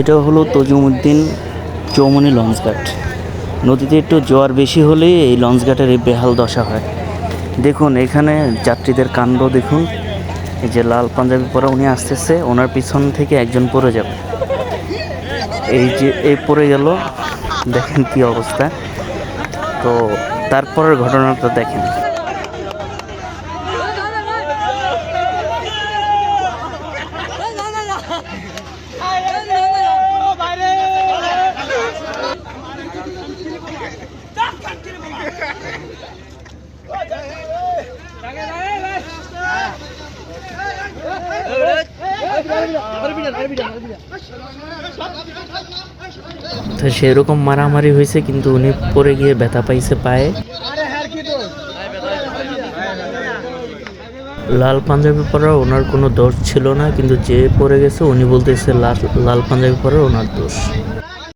এটা হলো তজুমুদ্দিন চৌমনি লঞ্চঘাট নদীতে একটু জোয়ার বেশি হলেই এই লঞ্চঘাটের এই বেহাল দশা হয়। দেখুন, এখানে যাত্রীদের কাণ্ড দেখুন। এই যে লাল পাঞ্জাবি পরা উনি আসতেছে, ওনার পিছন থেকে একজন পড়ে যাবে। এই যে এই পড়ে গেল, দেখেন কি অবস্থা। তো তারপরের ঘটনাটা দেখেন। তো সেরকম মারামারি হয়েছে, কিন্তু উনি পরে গিয়ে ব্যথা পাইছে পায়ে। লাল পাঞ্জাবি পরার ওনার কোনো দোষ ছিল না, কিন্তু যে পরে গেছে, উনি বলতেছে লাল পাঞ্জাবি পরার ওনার দোষ।